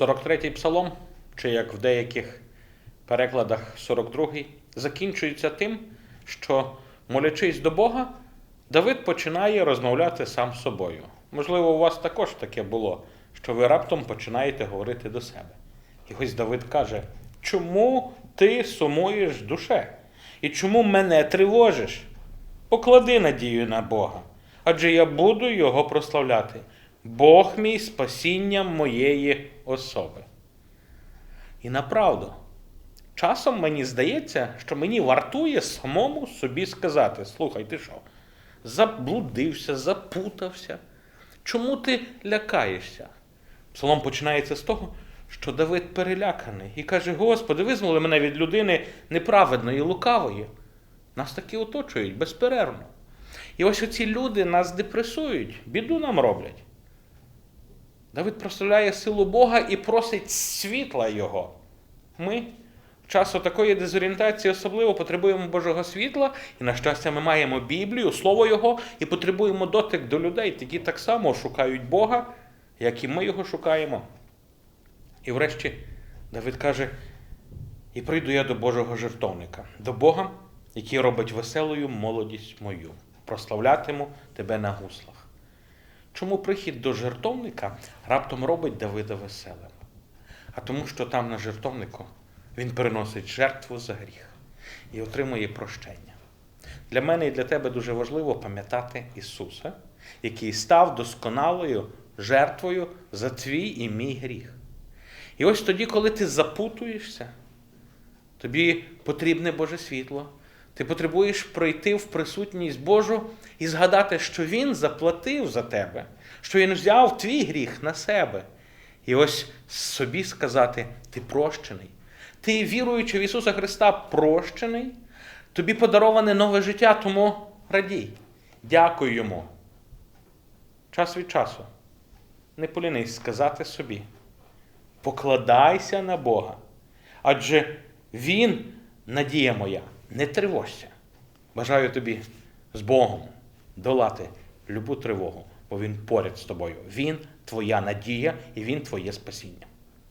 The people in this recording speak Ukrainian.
43-й псалом, чи як в деяких перекладах 42-й, закінчується тим, що, молячись до Бога, Давид починає розмовляти сам з собою. Можливо, у вас також таке було, що ви раптом починаєте говорити до себе. І ось Давид каже: чому ти сумуєш душе? І чому мене тривожиш? Поклади надію на Бога, адже я буду Його прославляти. Бог мій спасіння моєї особи. І направду, часом мені здається, що мені вартує самому собі сказати: слухай, ти що, заблудився, запутався? Чому ти лякаєшся? Псалом починається з того, що Давид переляканий і каже: Господи, визволи мене від людини неправедної, лукавої. Нас таки оточують безперервно. І ось оці люди нас депресують, біду нам роблять. Давид прославляє силу Бога і просить світла Його. Ми в часу такої дезорієнтації особливо потребуємо Божого світла, і, на щастя, ми маємо Біблію, Слово Його, і потребуємо дотик до людей, які так само шукають Бога, як і ми його шукаємо. І врешті Давид каже: І прийду я до Божого жертовника, до Бога, який робить веселою молодість мою, прославлятиму тебе на гуслах. Чому прихід до жертовника раптом робить Давида веселим? А тому, що там на жертовнику він приносить жертву за гріх і отримує прощення. Для мене і для тебе дуже важливо пам'ятати Ісуса, який став досконалою жертвою за твій і мій гріх. І ось тоді, коли ти запутуєшся, тобі потрібне Боже світло. Ти потребуєш пройти в присутність Божу і згадати, що Він заплатив за тебе, що Він взяв твій гріх на себе. І ось собі сказати: ти прощений. Ти, віруючи в Ісуса Христа, прощений, тобі подароване нове життя, тому радій. Дякуй Йому. Час від часу. Не полінись сказати собі. Покладайся на Бога. Адже Він надія моя. Не тривожся. Бажаю тобі з Богом долати любу тривогу, бо Він поряд з тобою. Він твоя надія і Він твоє спасіння.